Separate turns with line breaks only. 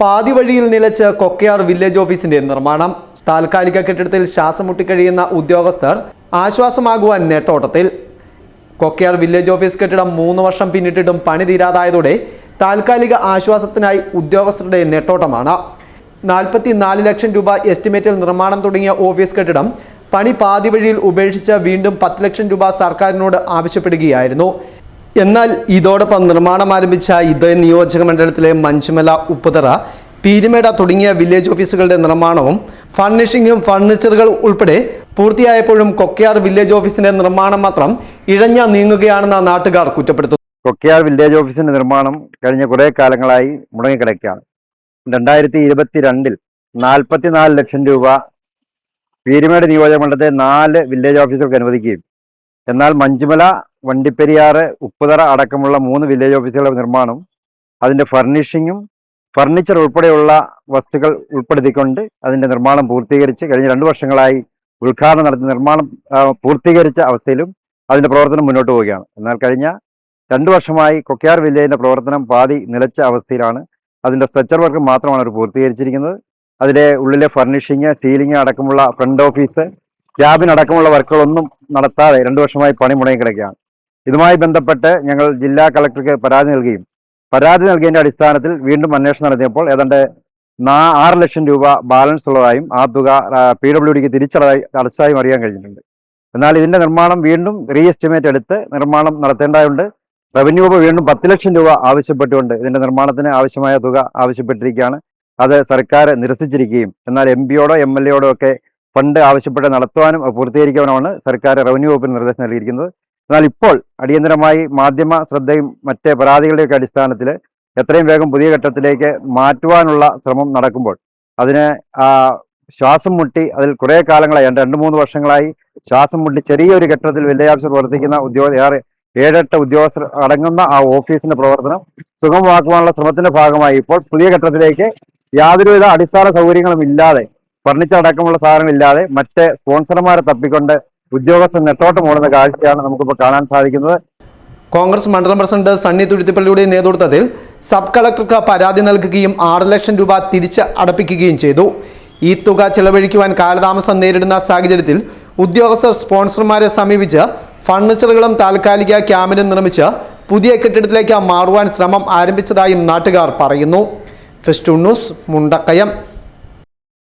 പാതി വഴിയിൽ നിലച്ച് കൊക്കയാർ വില്ലേജ് ഓഫീസിന്റെ നിർമ്മാണം. താൽക്കാലിക കെട്ടിടത്തിൽ ശ്വാസം മുട്ടിക്കഴിയുന്ന ഉദ്യോഗസ്ഥർ ആശ്വാസമാകുവാൻ നേട്ടോട്ടത്തിൽ. കൊക്കയാർ വില്ലേജ് ഓഫീസ് കെട്ടിടം മൂന്ന് വർഷം പിന്നിട്ടിട്ടും പണി തീരാതായതോടെ താൽക്കാലിക ആശ്വാസത്തിനായി ഉദ്യോഗസ്ഥരുടെ നെട്ടോട്ടമാണ്. നാൽപ്പത്തി നാല് ലക്ഷം രൂപ എസ്റ്റിമേറ്റിൽ നിർമ്മാണം തുടങ്ങിയ ഓഫീസ് കെട്ടിടം പണി പാതി വഴിയിൽ ഉപേക്ഷിച്ച് വീണ്ടും പത്ത് ലക്ഷം രൂപ സർക്കാരിനോട് ആവശ്യപ്പെടുകയായിരുന്നു. എന്നാൽ ഇതോടൊപ്പം നിർമ്മാണം ആരംഭിച്ച ഇതേ നിയോജക മണ്ഡലത്തിലെ മഞ്ചുമല ഉപ്പുതറ പീരിമേട തുടങ്ങിയ വില്ലേജ് ഓഫീസുകളുടെ നിർമ്മാണവും ഫർണിഷിങ്ങും ഫർണിച്ചറുകൾ ഉൾപ്പെടെ പൂർത്തിയായപ്പോഴും കൊക്കയാർ വില്ലേജ് ഓഫീസിന്റെ നിർമ്മാണം മാത്രം ഇഴഞ്ഞ നീങ്ങുകയാണെന്ന് നാട്ടുകാർ കുറ്റപ്പെടുത്തുന്നു.
കൊക്കയാർ വില്ലേജ് ഓഫീസിന്റെ നിർമ്മാണം കഴിഞ്ഞ കുറേ കാലങ്ങളായി മുടങ്ങിക്കിടക്കുകയാണ്. രണ്ടായിരത്തി ഇരുപത്തിരണ്ടിൽ നാൽപ്പത്തിനാല് ലക്ഷം രൂപ പീരുമേട് നിയോജക മണ്ഡലത്തെ നാല് വില്ലേജ് ഓഫീസുകൾക്ക് അനുവദിക്കുകയും എന്നാൽ മഞ്ചുമല വണ്ടിപ്പെരിയാറ് ഉപ്പുതറ അടക്കമുള്ള മൂന്ന് വില്ലേജ് ഓഫീസുകളുടെ നിർമ്മാണം അതിന്റെ ഫർണിഷിങ്ങും ഫർണിച്ചർ ഉൾപ്പെടെയുള്ള വസ്തുക്കൾ ഉൾപ്പെടുത്തിക്കൊണ്ട് അതിന്റെ നിർമ്മാണം പൂർത്തീകരിച്ച് കഴിഞ്ഞ രണ്ട് വർഷങ്ങളായി ഉദ്ഘാടനം നടത്തി നിർമ്മാണം പൂർത്തീകരിച്ച അവസ്ഥയിലും അതിന്റെ പ്രവർത്തനം മുന്നോട്ട് പോവുകയാണ്. എന്നാൽ കഴിഞ്ഞ രണ്ടു വർഷമായി കൊക്കയാർ വില്ലേജിന്റെ പ്രവർത്തനം പാതി നിലച്ച അവസ്ഥയിലാണ്. അതിന്റെ സ്ട്രക്ചർ വർക്ക് മാത്രമാണ് അവർ പൂർത്തീകരിച്ചിരിക്കുന്നത്. അതിലെ ഉള്ളിലെ ഫർണിഷിങ് സീലിംഗ് അടക്കമുള്ള ഫ്രണ്ട് ഓഫീസ് ക്യാബിൻ അടക്കമുള്ള വർക്കുകളൊന്നും നടത്താതെ രണ്ടു വർഷമായി പണി മുടങ്ങി കിടക്കുകയാണ്. ഇതുമായി ബന്ധപ്പെട്ട് ഞങ്ങൾ ജില്ലാ കളക്ടർക്ക് പരാതി നൽകുകയും പരാതി നൽകിയതിന്റെ അടിസ്ഥാനത്തിൽ വീണ്ടും അന്വേഷണം നടത്തിയപ്പോൾ ഏതാണ്ട് ആറ് ലക്ഷം രൂപ ബാലൻസ് ഉള്ളതായും ആ തുക പി ഡബ്ല്യു ഡിക്ക് തിരിച്ചടതായി അടച്ചതായും അറിയാൻ കഴിഞ്ഞിട്ടുണ്ട്. എന്നാൽ ഇതിന്റെ നിർമ്മാണം വീണ്ടും റീ എസ്റ്റിമേറ്റ് എടുത്ത് നിർമ്മാണം നടത്തേണ്ടതുണ്ട്. റവന്യൂ വകുപ്പ് വീണ്ടും പത്ത് ലക്ഷം രൂപ ആവശ്യപ്പെട്ടുകൊണ്ട് ഇതിന്റെ നിർമ്മാണത്തിന് ആവശ്യമായ തുക ആവശ്യപ്പെട്ടിരിക്കുകയാണ്. അത് സർക്കാർ നിരസിച്ചിരിക്കുകയും എന്നാൽ എം പിയോടോ എം എൽ എയോടോ ഒക്കെ ഫണ്ട് ആവശ്യപ്പെട്ട് നടത്തുവാനും പൂർത്തീകരിക്കാനുമാണ് സർക്കാർ റവന്യൂ വകുപ്പിന് നിർദ്ദേശം നൽകിയിരിക്കുന്നത്. എന്നാൽ ഇപ്പോൾ അടിയന്തരമായി മാധ്യമ ശ്രദ്ധയും മറ്റ് പരാതികളുടെയൊക്കെ അടിസ്ഥാനത്തിൽ എത്രയും വേഗം പുതിയ ഘട്ടത്തിലേക്ക് മാറ്റുവാനുള്ള ശ്രമം നടക്കുമ്പോൾ അതിന് ശ്വാസം മുട്ടി അതിൽ കുറേ കാലങ്ങളായി രണ്ട് മൂന്ന് വർഷങ്ങളായി ശ്വാസം മുട്ടി ചെറിയൊരു ഘട്ടത്തിൽ വില്ലേജ് പ്രവർത്തിക്കുന്ന ഉദ്യോഗ ഏഴെട്ട് ഉദ്യോഗസ്ഥർ അടങ്ങുന്ന ആ ഓഫീസിന്റെ പ്രവർത്തനം സുഗമമാക്കുവാനുള്ള ശ്രമത്തിന്റെ ഭാഗമായി ഇപ്പോൾ പുതിയ ഘട്ടത്തിലേക്ക് യാതൊരുവിധ അടിസ്ഥാന സൗകര്യങ്ങളും ഇല്ലാതെ ഫർണിച്ചർ അടക്കമുള്ള സാധനങ്ങളില്ലാതെ മറ്റ് സ്പോൺസർമാരെ തപ്പിക്കൊണ്ട് ഉദ്യോഗസ്ഥർ നെട്ടോട്ടം ഓടുന്ന കാഴ്ചയാണ് നമുക്കിപ്പോൾ കാണാൻ സാധിക്കുന്നത്.
കോൺഗ്രസ് മണ്ഡലം പ്രസിഡന്റ് സണ്ണി തുരുത്തിപ്പള്ളിയുടെ നേതൃത്വത്തിൽ സബ് കളക്ടർക്ക് പരാതി നൽകുകയും ആറ് ലക്ഷം രൂപ തിരിച്ച് അടപ്പിക്കുകയും ചെയ്തു. ഈ തുക ചെലവഴിക്കുവാൻ കാലതാമസം നേരിടുന്ന സാഹചര്യത്തിൽ ഉദ്യോഗസ്ഥർ സ്പോൺസർമാരെ സമീപിച്ച് ഫർണിച്ചറുകളും താൽക്കാലിക ക്യാമ്പിനും നിർമ്മിച്ച് പുതിയ കെട്ടിടത്തിലേക്ക് മാറുവാൻ ശ്രമം ആരംഭിച്ചതായും നാട്ടുകാർ പറയുന്നു. Fest news Mundakayam.